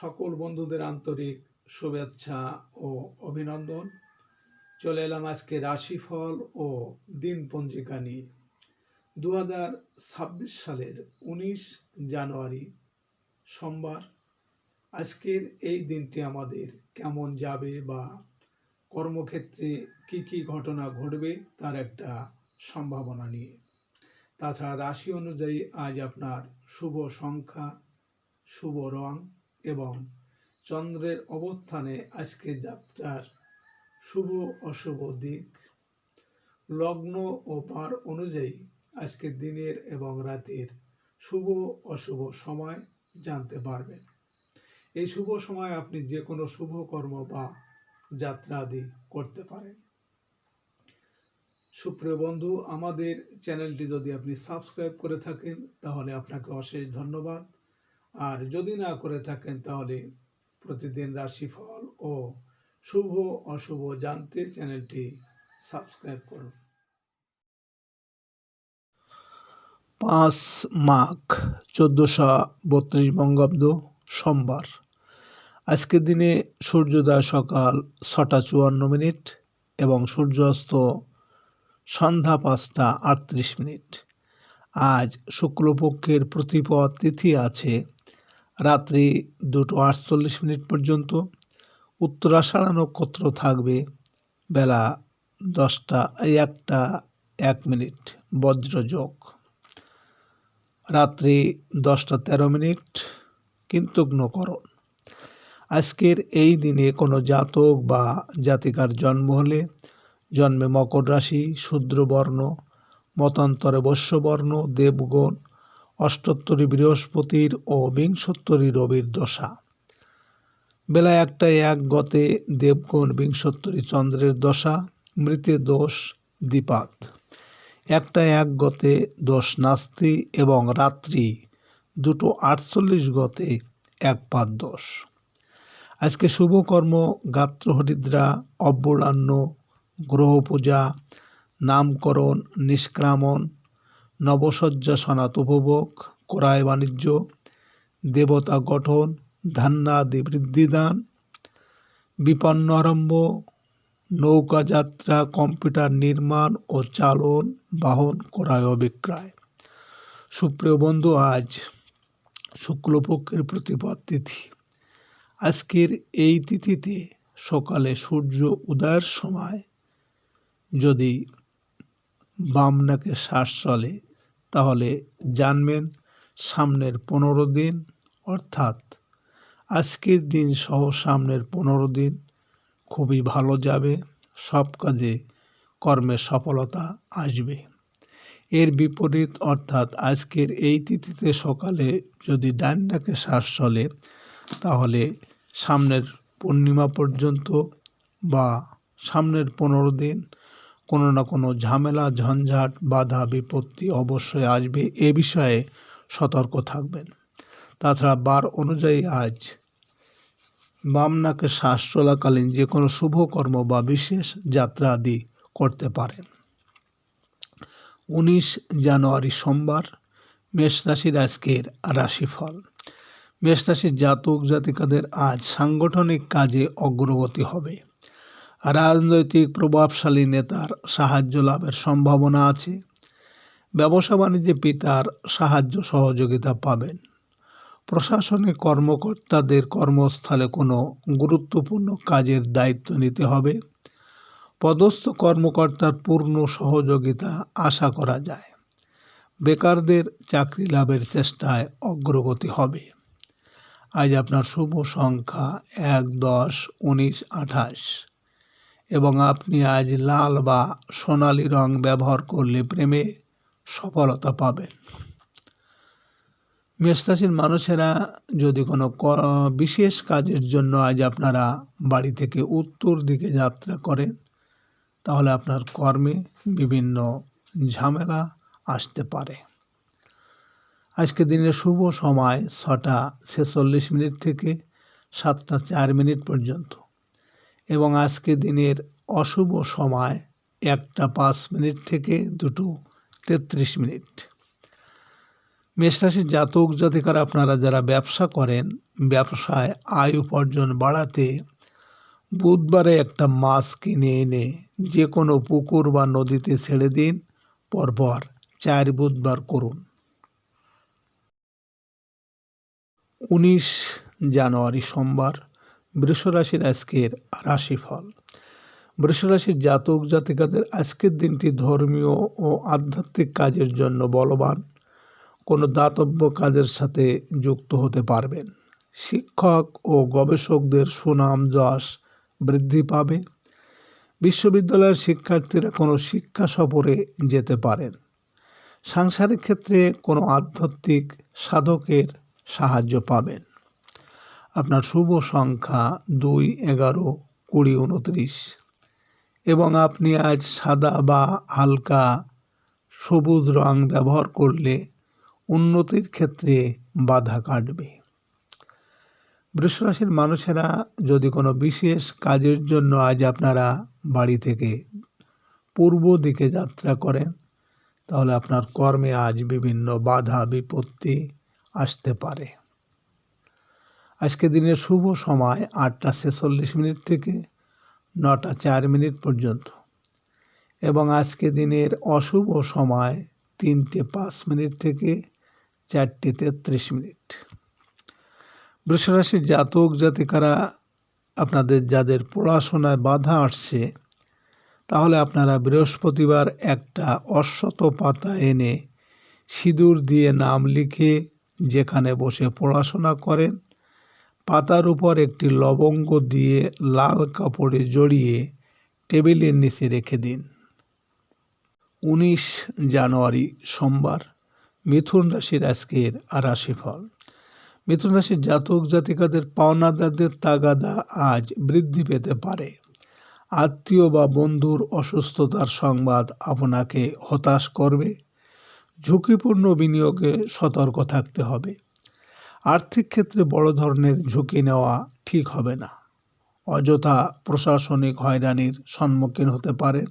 সকল বন্ধুদের আন্তরিক শুভেচ্ছা ও অভিনন্দন। চলে এলাম আজকে রাশিফল ও দিন পঞ্জিকা নিয়ে। দু হাজার ছাব্বিশ সালের উনিশ জানুয়ারি, সোমবার। আজকের এই দিনটি আমাদের কেমন যাবে বা কর্মক্ষেত্রে কি কি ঘটনা ঘটবে তার একটা সম্ভাবনা নিয়ে। তাছাড়া রাশি অনুযায়ী আজ আপনার শুভ সংখ্যা, শুভ রং এবং চন্দ্রের অবস্থানে আজকে যাত্রার শুভ অশুভ দিক। লগ্ন ও পার অনুযায়ী আজকে দিনের এবং রাতের শুভ অশুভ সময় জানতে পারবেন। এই শুভ সময় আপনি যে কোনো শুভ কর্ম বা যাত্রা আদি করতে পারেন। সুপ্রিয় বন্ধু, আমাদের চ্যানেলটি যদি আপনি সাবস্ক্রাইব করে থাকেন, তাহলে আপনাকে অশেষ ধন্যবাদ। আর যদি না করে থাকেন, তাহলে প্রতিদিন রাশিফল ও শুভ অশুভ জানতে চ্যানেলটি সাবস্ক্রাইব করুন। পাঁচ মাঘ চোদ্দোশো বত্রিশ বঙ্গাব্দ সোমবার। আজকের দিনে সূর্যোদয় সকাল ছটা চুয়ান্ন মিনিট এবং সূর্যাস্ত সন্ধ্যা পাঁচটা আটত্রিশ মিনিট। আজ শুক্লপক্ষের প্রতিপদ তিথি আছে রাত্রি দুটো আটচল্লিশ মিনিট পর্যন্ত উত্তরাষাঢ়া নক্ষত্র থাকবে বেলা দশটা একটা, এক মিনিট বজ্রযোগ। রাত্রি দশটা তেরো মিনিট কীর্তজ্ঞকরণ আজকের এই দিনে কোনো জাতক বা জাতিকার জন্ম হলে জন্মে মকর রাশি, শূদ্রবর্ণ, মতান্তরে বৈশ্যবর্ণ দেবগণ অষ্টোত্তরী বৃহস্পতির ও বিংশোত্তরী রবির দশা। বেলা একটায় এক গতে দেবগণ বিংশোত্তরী চন্দ্রের দশা মৃতের দোষ দ্বিপাত একটা এক গতে দোষ নাস্তি এবং রাত্রি, দুটো আটচল্লিশ গতে এক পাত দোষ। আজকে শুভকর্ম, গাত্রহরিদ্রা অব্বরান্ন গ্রহ পূজা নামকরণ, নিষ্ক্রামণ নবসজ্জা সনাত উপভোগ ক্রয় বাণিজ্য, দেবতা গঠন ধান্যাদি বৃদ্ধিদান বিপন্ন আরম্ভ, নৌকা যাত্রা, কম্পিউটার নির্মাণ ও চালন, বাহন, ক্রয় ও বিক্রয়। সুপ্রিয় বন্ধু, আজ শুক্লপক্ষের প্রতিপদ তিথি। আজকের এই তিথিতে সকালে সূর্য উদয়ের সময় যদি বাম নাকে শ্বাস চলে, তাহলে জানবেন সামনের পনেরো দিন, অর্থাৎ আজকের দিন সহ সামনের পনেরো দিন খুবই ভালো যাবে, সব কাজে কর্মের সফলতা আসবে। এর বিপরীত, অর্থাৎ আজকের এই তিথিতে সকালে যদি ডান নাকে শ্বাস চলে, তাহলে সামনের পূর্ণিমা পর্যন্ত বা সামনের পনেরো দিন কোনো না কোনো ঝামেলা, ঝঞ্ঝাট, বাধা, বিপত্তি অবশ্যই আসবে। এ বিষয়ে সতর্ক থাকবেন। তাছাড়া বার অনুযায়ী আজ বাম নাকে শ্বাস চলাকালীন যে কোনো শুভ কর্ম বা বিশেষ যাত্রা আদি করতে পারেন। উনিশ জানুয়ারি সোমবার, মেষ রাশির আজকের রাশিফল। মেষ রাশির জাতক জাতিকাদের আজ সাংগঠনিক কাজে অগ্রগতি হবে। রাজনৈতিক প্রভাবশালী নেতার সাহায্য লাভের সম্ভাবনা আছে। ব্যবসা বাণিজ্যে পিতার সাহায্য সহযোগিতা পাবেন। প্রশাসনিক কর্মকর্তাদের কর্মস্থলে কোনো গুরুত্বপূর্ণ কাজের দায়িত্ব নিতে হবে। পদস্থ কর্মকর্তার পূর্ণ সহযোগিতা আশা করা যায়। বেকারদের চাকরি লাভের চেষ্টায় অগ্রগতি হবে। আজ আপনার শুভ সংখ্যা এক দশ উনিশ আঠাশ। এবং আপনি আজ লাল বা সোনালি রং ব্যবহার করলে প্রেমে সফলতা পাবেন। মেষরাশির মানুষেরা যদি কোনো বিশেষ কাজের জন্য আজ আপনারা বাড়ি থেকে উত্তর দিকে যাত্রা করেন, তাহলে আপনার কর্মে বিভিন্ন ঝামেলা আসতে পারে। আজকে দিনের শুভ সময় ছটা ছেচল্লিশ মিনিট থেকে সাতটা চার মিনিট পর্যন্ত। এবং আজকে দিনের অশুভ সময় একটা পাঁচ মিনিট থেকে দুটো তেত্রিশ মিনিট। মেষরাশির জাতক জাতিকার আপনারা যারা ব্যবসা করেন, ব্যবসায় আয় উপার্জন বাড়াতে বুধবারে একটা মাছ কিনে এনে যে কোনো পুকুর বা নদীতে ছেড়ে দিন, পরপর চার বুধবার করুন। উনিশ জানুয়ারি সোমবার বৃষরাশির আজকের রাশিফল। বৃষরাশির জাতক জাতিকাদের আজকের দিনটি ধর্মীয় ও আধ্যাত্মিক কাজের জন্য বলবান। কোনো দাতব্য কাজের সাথে যুক্ত হতে পারবেন। শিক্ষক ও গবেষকদের সুনাম যশ বৃদ্ধি পাবে। বিশ্ববিদ্যালয়ের শিক্ষার্থীরা কোনো শিক্ষা সফরে যেতে পারেন। সাংসারিক ক্ষেত্রে কোনো আধ্যাত্মিক সাধকের সাহায্য পাবেন। আপনার শুভ সংখ্যা দুই, এগারো, কুড়ি, উনত্রিশ। এবং আপনি আজ সাদা বা হালকা সবুজ রং ব্যবহার করলে উন্নতির ক্ষেত্রে বাধা কাটবে। বৃষরাশির মানুষেরা যদি কোনো বিশেষ কাজের জন্য আজ আপনারা বাড়ি থেকে পূর্ব দিকে যাত্রা করেন, তাহলে আপনার কর্মে আজ বিভিন্ন বাধা, বিপত্তি আসতে পারে। আজকে দিনের শুভ সময় আটটা ছেচল্লিশ মিনিট থেকে নটা চার মিনিট পর্যন্ত। এবং আজকে দিনের অশুভ সময় তিনটে পাঁচ মিনিট থেকে চারটে তেত্রিশ মিনিট। বৃষরাশির জাতক জাতিকারা, আপনাদের যাদের পড়াশোনায় বাধা আসছে, তাহলে আপনারা বৃহস্পতিবার একটা অশ্বত পাতা এনে সিঁদুর দিয়ে নাম লিখে যেখানে বসে পড়াশোনা করেন পাতার উপর একটি লবঙ্গ দিয়ে লাল কাপড়ে জড়িয়ে টেবিলের নিচে রেখে দিন। উনিশ জানুয়ারি সোমবার, মিথুন রাশির আজকের রাশিফল। মিথুন রাশির জাতক জাতিকাদের পাওনাদারদের তাগাদা আজ বৃদ্ধি পেতে পারে। আত্মীয় বা বন্ধুর অসুস্থতার সংবাদ আপনাকে হতাশ করবে। ঝুঁকিপূর্ণ বিনিয়োগে সতর্ক থাকতে হবে। আর্থিক ক্ষেত্রে বড় ধরনের ঝুঁকি নেওয়া ঠিক হবে না। অযথা প্রশাসনিক হয়রানির সম্মুখীন হতে পারেন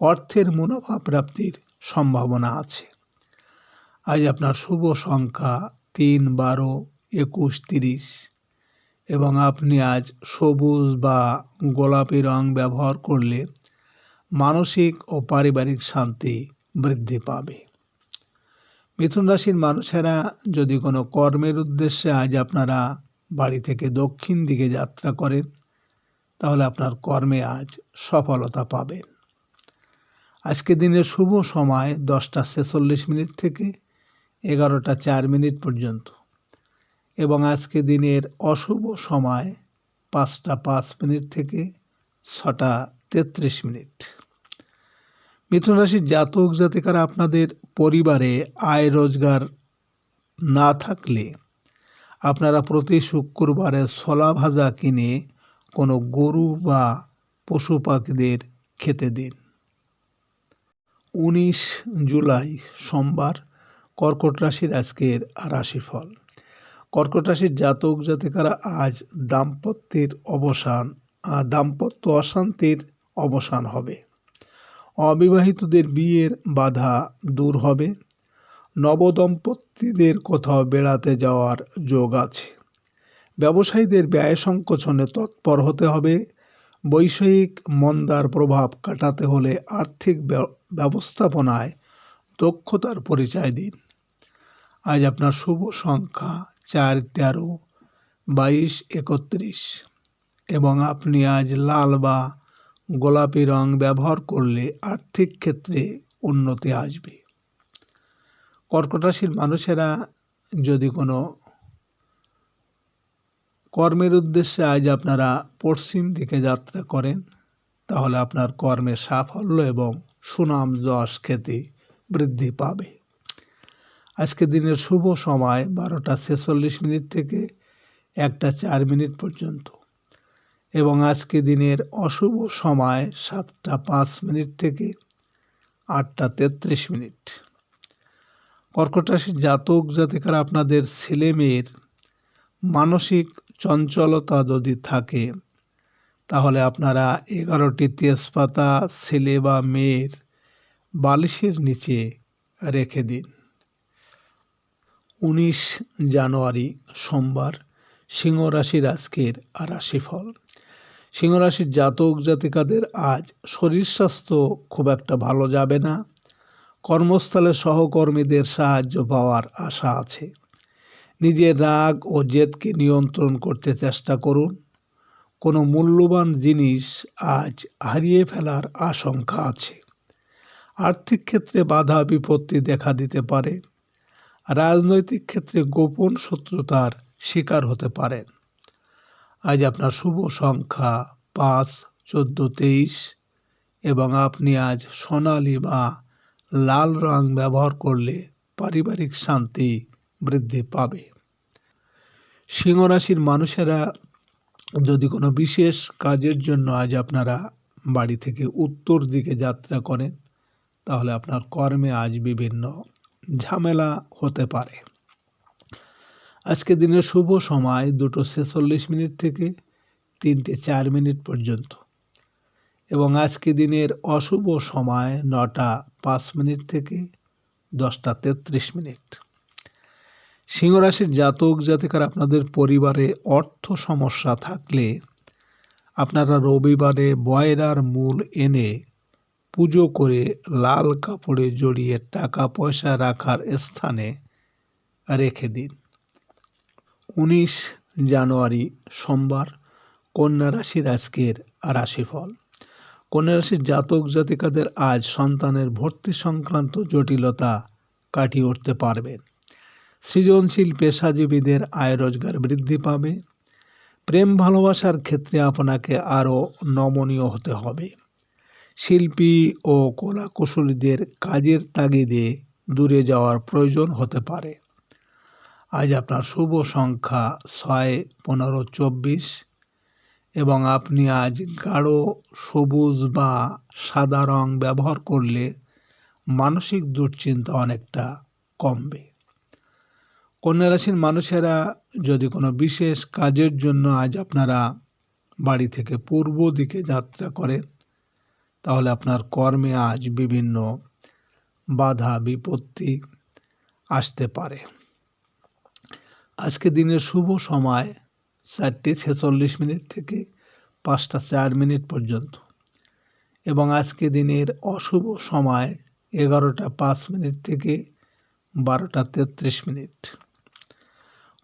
অর্থের মুনাফা প্রাপ্তির সম্ভাবনা আছে। আজ আপনার শুভ সংখ্যা তিন বারো একুশ তিরিশ এবং আপনি আজ সবুজ বা গোলাপি রং ব্যবহার করলে মানসিক ও পারিবারিক শান্তি বৃদ্ধি পাবে। মিথুন রাশির মানুষেরা যদি কোনো কর্মের উদ্দেশ্যে আজ আপনারা বাড়ি থেকে দক্ষিণ দিকে যাত্রা করেন, তাহলে আপনার কর্মে আজ সফলতা পাবেন। আজকে দিনের শুভ সময় দশটা ছেচল্লিশ মিনিট থেকে এগারোটা চার মিনিট পর্যন্ত এবং আজকে দিনের অশুভ সময় পাঁচটা পাঁচ মিনিট থেকে ছটা তেত্রিশ মিনিট। মিথুন রাশির জাতক জাতিকারা আপনাদের পরিবারে আয় রোজগার না থাকলে আপনারা প্রতি শুক্রবারে ছোলা ভাজা কিনে কোনো গরু বা পশু পাখিদের খেতে দিন। উনিশ জুলাই সোমবার কর্কট রাশির আজকের রাশিফল। কর্কট রাশির জাতক জাতিকারা আজ দাম্পত্যের অবসান দাম্পত্য অশান্তির অবসান হবে। অবিবাহিতদের বিয়ের বাধা দূর হবে। নবদম্পতিদের কোথাও বেড়াতে যাওয়ার যোগ আছে। ব্যবসায়ীদের ব্যয় সংকোচনে তৎপর হতে হবে। বৈষয়িক মন্দার প্রভাব কাটাতে হলে আর্থিক ব্য- ব্যবস্থাপনায় দক্ষতার পরিচয় দিন। আজ আপনার শুভ সংখ্যা চার তেরো, বাইশ, একত্রিশ। এবং আপনি আজ লাল বা গোলাপি রং ব্যবহার করলে আর্থিক ক্ষেত্রে উন্নতি আসবে। কর্কট রাশির মানুষেরা যদি কোনো কর্মের উদ্দেশ্যে আজ আপনারা পশ্চিম দিকে যাত্রা করেন, তাহলে আপনার কর্মের সাফল্য এবং সুনাম যশ খ্যাতি বৃদ্ধি পাবে। আজকে দিনের শুভ সময় বারোটা ছেচল্লিশ মিনিট থেকে একটা চার মিনিট পর্যন্ত। এবং আজকে দিনের অশুভ সময় সাতটা পাঁচ মিনিট থেকে আটটা তেত্রিশ মিনিট। কর্কট রাশির জাতক জাতিকারা আপনাদের ছেলে মেয়ের মানসিক চঞ্চলতা যদি থাকে, তাহলে আপনারা এগারোটি তেজপাতা ছেলে বা মেয়ের বালিশের নিচে রেখে দিন। উনিশ জানুয়ারি সোমবার সিংহ রাশির আজকের রাশিফল। সিংহ রাশির জাতক জাতিকাদের আজ শরীর স্বাস্থ্য খুব একটা ভালো যাবে না। কর্মস্থলে সহকর্মীদের সাহায্য পাওয়ার আশা আছে। নিজের রাগ ও জেদকে নিয়ন্ত্রণ করতে চেষ্টা করুন। কোনো মূল্যবান জিনিস আজ হারিয়ে ফেলার আশঙ্কা আছে। আর্থিক ক্ষেত্রে বাধা বিপত্তি দেখা দিতে পারে। রাজনৈতিক ক্ষেত্রে গোপন শত্রুতার শিকার হতে পারেন। আজ আপনার শুভ সংখ্যা পাঁচ, চোদ্দ, তেইশ এবং আপনি আজ সোনালি বা লাল রং ব্যবহার করলে পারিবারিক শান্তি বৃদ্ধি পাবে। সিংহ রাশির মানুষেরা যদি কোনো বিশেষ কাজের জন্য আজ আপনারা বাড়ি থেকে উত্তর দিকে যাত্রা করেন, তাহলে আপনার কর্মে আজ বিভিন্ন ঝামেলা হতে পারে। আজকে দিনের শুভ সময় দুটো ছেচল্লিশ মিনিট থেকে তিনটে চার মিনিট পর্যন্ত। এবং আজকে দিনের অশুভ সময় নটা পাঁচ মিনিট থেকে দশটা তেত্রিশ মিনিট। সিংহরাশির জাতক জাতিকার আপনাদের পরিবারে অর্থ সমস্যা থাকলে আপনারা রবিবারে বয়রার মূল এনে পুজো করে লাল কাপড়ে জড়িয়ে টাকা পয়সা রাখার স্থানে রেখে দিন। উনিশ জানুয়ারি সোমবার কন্যা রাশির আজকের রাশিফল। কন্যা রাশির জাতক জাতিকাদের আজ সন্তানের ভর্তি সংক্রান্ত জটিলতা কাটিয়ে উঠতে পারবেন সৃজনশীল পেশাজীবীদের আয় রোজগার বৃদ্ধি পাবে। প্রেম ভালোবাসার ক্ষেত্রে আপনাকে আরও নমনীয় হতে হবে। শিল্পী ও কলা কুশলীদের কাজের তাগিদে দূরে যাওয়ার প্রয়োজন হতে পারে। আজ আপনার শুভ সংখ্যা ছয়, পনেরো, চব্বিশ এবং আপনি আজ গাঢ়, সবুজ বা সাদা রং ব্যবহার করলে মানসিক দুশ্চিন্তা অনেকটা কমবে। কন্যা রাশির মানুষেরা যদি কোনো বিশেষ কাজের জন্য আজ আপনারা বাড়ি থেকে পূর্ব দিকে যাত্রা করেন, তাহলে আপনার কর্মে আজ বিভিন্ন বাধা, বিপত্তি আসতে পারে। আজকে দিনের শুভ সময় চারটে ছেচল্লিশ মিনিট থেকে পাঁচটা চার মিনিট পর্যন্ত। এবং আজকে দিনের অশুভ সময় এগারোটা পাঁচ মিনিট থেকে বারোটা তেত্রিশ মিনিট।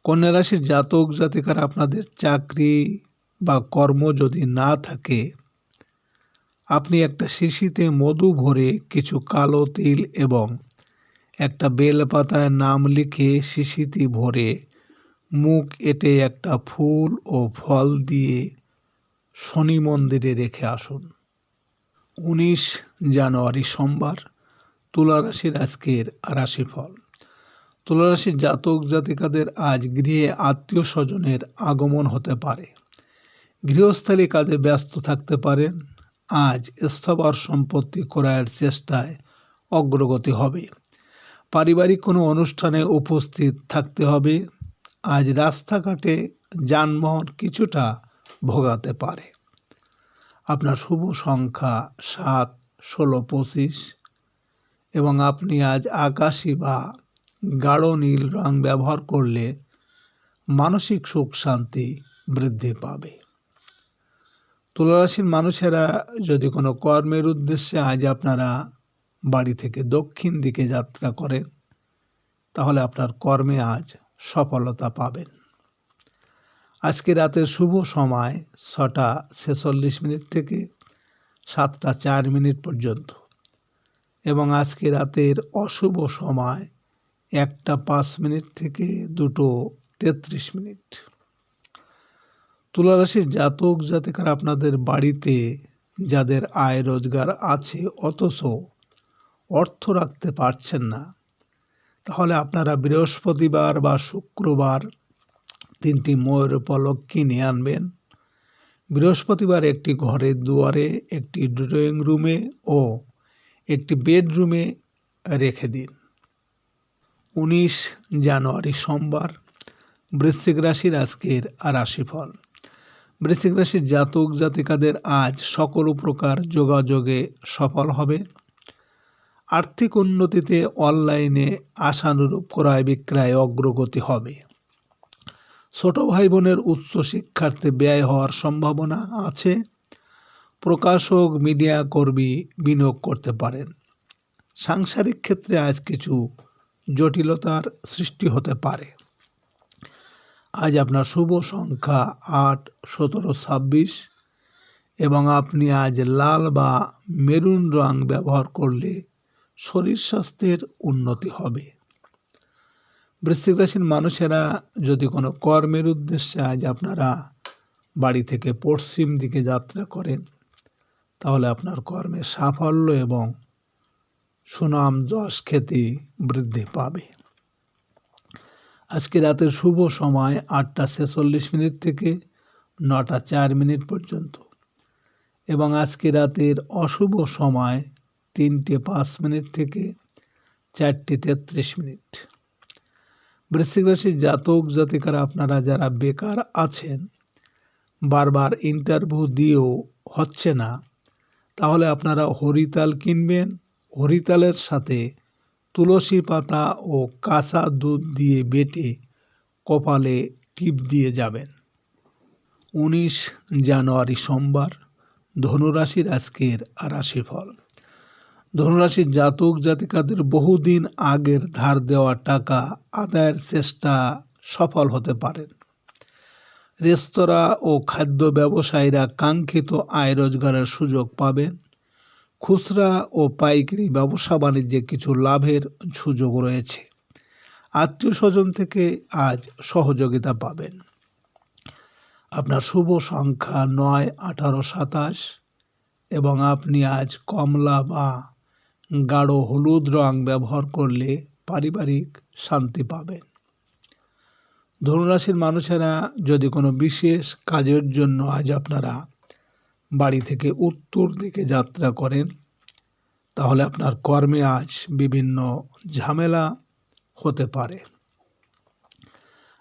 কন্যা রাশির জাতক জাতিকার আপনাদের চাকরি বা কর্ম যদি না থাকে, আপনি একটা শিশিতে মধু ভরে কিছু কালো তিল এবং একটা বেলপাতায় নাম লিখে শিশিতে ভরে মুখ এঁটে একটা ফুল ও ফল দিয়ে শনি মন্দিরে রেখে আসুন। উনিশ জানুয়ারি সোমবার, তুলারাশির আজকের রাশিফল। তুলা রাশির জাতক জাতিকাদের আজ গৃহে আত্মীয় স্বজনের আগমন হতে পারে। গৃহস্থালী কাজে ব্যস্ত থাকতে পারেন। আজ স্থাবর সম্পত্তি ক্রয়ের চেষ্টায় অগ্রগতি হবে। পারিবারিক কোনো অনুষ্ঠানে উপস্থিত থাকতে হবে। আজ রাস্তাঘাটে যানবাহন কিছুটা ভোগাতে পারে। আপনার শুভ সংখ্যা সাত, ষোলো, পঁচিশ এবং আপনি আজ আকাশি বা গাঢ় নীল রং ব্যবহার করলে মানসিক সুখ শান্তি বৃদ্ধি পাবে। তুলারাশির মানুষেরা যদি কোনো কর্মের উদ্দেশ্যে আজ আপনারা বাড়ি থেকে দক্ষিণ দিকে যাত্রা করেন, তাহলে আপনার কর্মে আজ সফলতা পাবেন। আজকে রাতের শুভ সময় ছটা ছেচল্লিশ মিনিট থেকে সাতটা চার মিনিট পর্যন্ত। এবং আজকে রাতের অশুভ সময় একটা পাঁচ মিনিট থেকে দুটো তেত্রিশ মিনিট। তুলারাশির জাতক জাতিকার আপনাদের বাড়িতে যাদের আয় রোজগার আছে, অথচ অর্থ রাখতে পারছেন না তাহলে আপনারা বৃহস্পতিবার বা শুক্রবার তিনটি ময়ূর পলক কিনে আনবেন। বৃহস্পতিবার একটি ঘরের দুয়ারে, একটি ড্রয়িং রুমে ও একটি বেডরুমে রেখে দিন। উনিশ জানুয়ারি সোমবার, বৃশ্চিক রাশির আজকের রাশিফল। বৃশ্চিক রাশির জাতক জাতিকাদের আজ সকল প্রকার যোগাযোগে সফল হবে। আর্থিক উন্নতিতে অনলাইনে আশানুরূপ ক্রয় বিক্রয় অগ্রগতি হবে। ছোট ভাই বোনের উচ্চ শিক্ষার্থে ব্যয় হওয়ার সম্ভাবনা আছে। প্রকাশক, মিডিয়া কর্মী বিনিয়োগ করতে পারেন। সাংসারিক ক্ষেত্রে আজ কিছু জটিলতার সৃষ্টি হতে পারে। আজ আপনার শুভ সংখ্যা আট, সতেরো, ছাব্বিশ এবং আপনি আজ লাল বা মেরুন রং ব্যবহার করলে শরীর স্বাস্থ্যের উন্নতি হবে। বৃশ্চিক রাশির মানুষেরা যদি কোনো কর্মের উদ্দেশ্যে আজ আপনারা বাড়ি থেকে পশ্চিম দিকে যাত্রা করেন, তাহলে আপনার কর্মের সাফল্য এবং সুনাম যশ খ্যাতি বৃদ্ধি পাবে। আজকে রাতের শুভ সময় আটটা ছেচল্লিশ মিনিট থেকে নটা চার মিনিট পর্যন্ত এবং আজকে রাতের অশুভ সময় তিনটে পাঁচ মিনিট থেকে চারটে তেত্রিশ মিনিট। বৃশ্চিক রাশির জাতক জাতিকারা আপনারা যারা বেকার আছেন, বারবার ইন্টারভিউ দিয়েও হচ্ছে না, তাহলে আপনারা হরিতাল কিনবেন। হরিতালের সাথে তুলসী পাতা ও কাঁচা দুধ দিয়ে বেটে কপালে টিপ দিয়ে যাবেন। উনিশ জানুয়ারি সোমবার, ধনুরাশির আজকের রাশিফল। ধনুরাশির জাতক, জাতিকাদের বহুদিন আগের ধার দেওয়া টাকা আদায়ের চেষ্টা সফল হতে পারেন। রেস্তোরাঁ ও খাদ্য ব্যবসায়ীরা কাঙ্ক্ষিত আয় রোজগারের সুযোগ পাবেন। খুচরা ও পাইকারি ব্যবসা বাণিজ্যে কিছু লাভের সুযোগ রয়েছে। আত্মীয় স্বজন থেকে আজ সহযোগিতা পাবেন। আপনার শুভ সংখ্যা নয় আঠারো সাতাশ এবং আপনি আজ কমলা বা গাঢ় হলুদ রং ব্যবহার করলে পারিবারিক শান্তি পাবেন। ধনুরাশির মানুষেরা যদি কোনো বিশেষ কাজের জন্য আজ আপনারা বাড়ি থেকে উত্তর দিকে যাত্রা করেন, তাহলে আপনার কর্মে আজ বিভিন্ন ঝামেলা হতে পারে।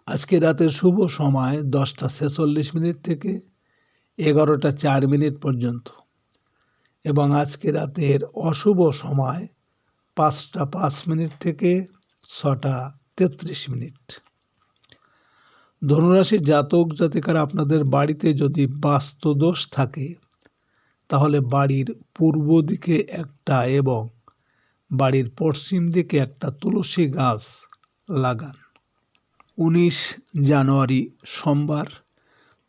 আজকে রাতের শুভ সময় দশটা ছেচল্লিশ মিনিট থেকে এগারোটা চার মিনিট পর্যন্ত। এবং আজকে রাতের অশুভ সময় পাঁচটা পাঁচ মিনিট থেকে ছটা তেত্রিশ মিনিট। ধনুরাশির জাতক জাতিকার আপনাদের বাড়িতে যদি বাস্তুদোষ থাকে, তাহলে বাড়ির পূর্ব দিকে একটা এবং বাড়ির পশ্চিম দিকে একটা তুলসী গাছ লাগান। উনিশ জানুয়ারি সোমবার,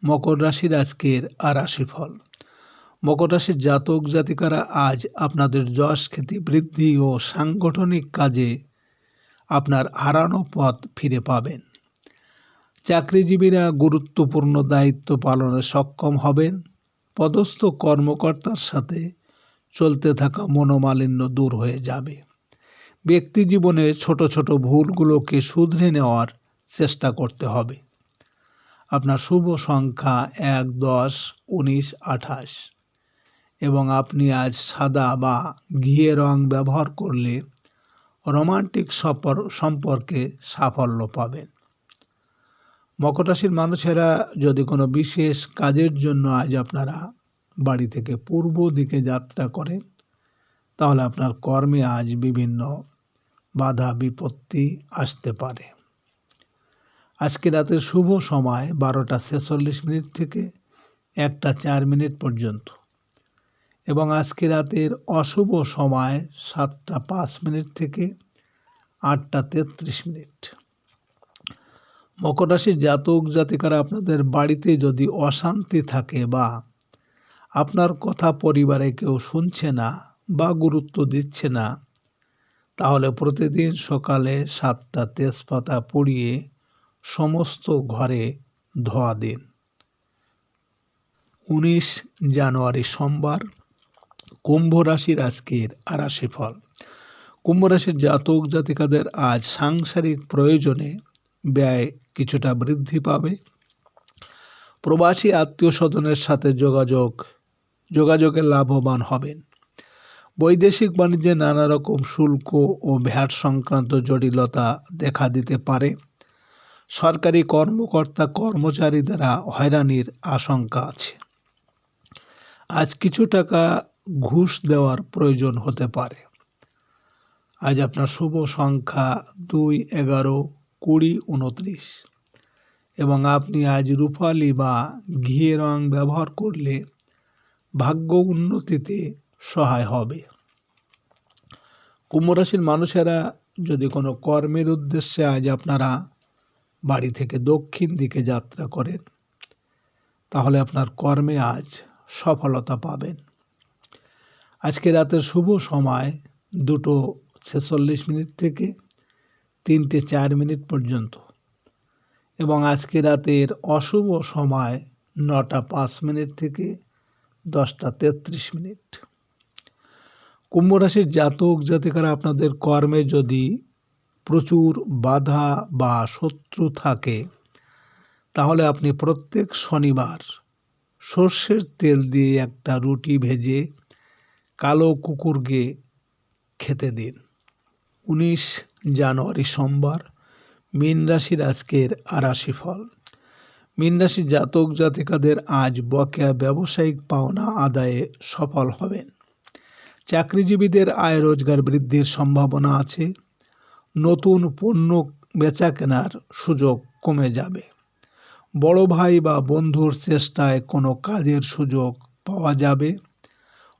মকর রাশির আজকের রাশিফল। মকর রাশির জাতক জাতিকারা আজ আপনাদের যশ খ্যাতি বৃদ্ধি ও সাংগঠনিক কাজে আপনার হারানো পথ ফিরে পাবেন। চাকরিজীবীরা গুরুত্বপূর্ণ দায়িত্ব পালনে সক্ষম হবেন। পদস্থ কর্মকর্তার সাথে চলতে থাকা মনোমালিন্য দূর হয়ে যাবে। ব্যক্তি জীবনে ছোট ছোট ভুলগুলোকে শুধরে নেওয়ার চেষ্টা করতে হবে। আপনার শুভ সংখ্যা এক, দশ, উনিশ, আঠাশ। এবং আপনি আজ সাদা বা ঘিয়ে রং ব্যবহার করলে রোমান্টিক সফর সম্পর্কে সাফল্য পাবেন। মকর রাশির মানুষেরা যদি কোনো বিশেষ কাজের জন্য আজ আপনারা বাড়ি থেকে পূর্ব দিকে যাত্রা করেন, তাহলে আপনার কর্মে আজ বিভিন্ন বাধা বিপত্তি আসতে পারে। আজকে রাতের শুভ সময় বারোটা ছেচল্লিশ মিনিট থেকে একটা চার মিনিট পর্যন্ত। এবং আজকে রাতের অশুভ সময় সাতটা পাঁচ মিনিট থেকে আটটা তেত্রিশ মিনিট। মকর রাশির জাতক জাতিকারা আপনাদের বাড়িতে যদি অশান্তি থাকে বা আপনার কথা পরিবারে কেউ শুনছে না বা গুরুত্ব দিচ্ছে না, তাহলে প্রতিদিন সকালে সাতটা তেজপাতা পুড়িয়ে সমস্ত ঘরে ধোয়া দিন। উনিশ জানুয়ারি সোমবার কুম্ভ রাশির আজকের আরাশি ফল। কুম্ভ রাশির জাতক জাতিকাদের আজ সাংসারিক প্রয়োজনে ব্যয় কিছুটা বৃদ্ধি পাবে। প্রবাসী আত্মীয় স্বজনের সাথে যোগাযোগ যোগাযোগে লাভবান হবেন। বৈদেশিক বাণিজ্যে নানা রকম শুল্ক ও ভ্যাট সংক্রান্ত জটিলতা দেখা দিতে পারে। সরকারি কর্মকর্তা কর্মচারী দ্বারা হয়রানির আশঙ্কা আছে। আজ কিছু টাকা ঘুষ দেওয়ার প্রয়োজন হতে পারে। আজ আপনার শুভ সংখ্যা দুই, এগারো, কুড়ি, উনত্রিশ। এবং আপনি আজ রূপালি বা ঘিয়ে রং ব্যবহার করলে ভাগ্য উন্নতিতে সহায় হবে। কুম্ভ রাশির মানুষেরা যদি কোনো কর্মের উদ্দেশ্যে আজ আপনারা বাড়ি থেকে দক্ষিণ দিকে যাত্রা করেন, তাহলে আপনার কর্মে আজ সফলতা পাবেন। আজকে রাতের শুভ সময় দুটো ছেচল্লিশ মিনিট থেকে তিনটে চার মিনিট পর্যন্ত। এবং আজকে রাতের অশুভ সময় নটা পাঁচ মিনিট থেকে দশটা তেত্রিশ মিনিট। কুম্ভ রাশির জাতক জাতিকারা আপনাদের কর্মে যদি প্রচুর বাধা বা শত্রু থাকে, তাহলে আপনি প্রত্যেক শনিবার সর্ষের তেল দিয়ে একটা রুটি ভেজে কালো কুকুরকে খেতে দিন। উনিশ জানুয়ারি সোমবার, মীন রাশির আজকের আরাশি ফল মীন রাশির জাতক জাতিকাদের আজ বকেয়া ব্যবসায়িক পাওনা আদায়ে সফল হবেন। চাকরিজীবীদের আয় রোজগার বৃদ্ধির সম্ভাবনা আছে। নতুন পণ্য বেচা কেনার সুযোগ কমে যাবে। বড় ভাই বা বন্ধুর চেষ্টায় কোনো কাজের সুযোগ পাওয়া যাবে।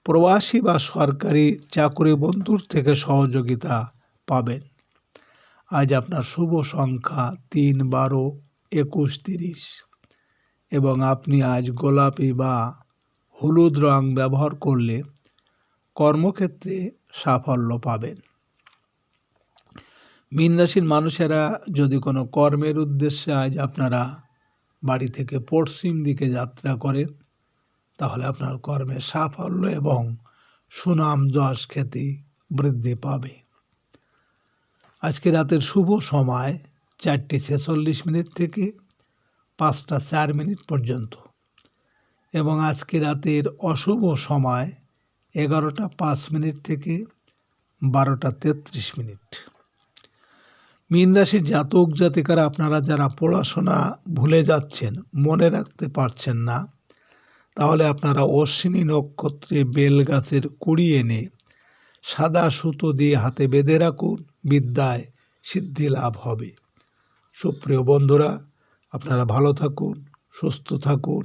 প্রবাসী বা সরকারি চাকরি বন্ধুর থেকে সহযোগিতা পাবেন। আজ আপনার শুভ সংখ্যা তিন, বারো, একুশ, তিরিশ। এবং আপনি আজ গোলাপি বা হলুদ রং ব্যবহার করলে কর্মক্ষেত্রে সাফল্য পাবেন। মীন রাশির মানুষেরা যদি কোনো কর্মের উদ্দেশ্যে আজ আপনারা বাড়ি থেকে পশ্চিম দিকে যাত্রা করেন তাহলে আপনার কর্মে সাফল্য এবং সুনাম যশ খ্যাতি বৃদ্ধি পাবে। আজকে রাতের শুভ সময় চারটে ছেচল্লিশ মিনিট থেকে পাঁচটা চার মিনিট পর্যন্ত এবং আজকে রাতের অশুভ সময় এগারোটা পাঁচ মিনিট থেকে বারোটা তেত্রিশ মিনিট। মীন রাশির জাতক জাতিকারা আপনারা যারা পড়াশোনা ভুলে যাচ্ছেন, মনে রাখতে পারছেন না তাহলে আপনারা অশ্বিনী নক্ষত্রে বেল গাছের কুড়ি এনে সাদা সুতো দিয়ে হাতে বেঁধে রাখুন, বিদ্যায় সিদ্ধি লাভ হবে। সুপ্রিয় বন্ধুরা, আপনারা ভালো থাকুন, সুস্থ থাকুন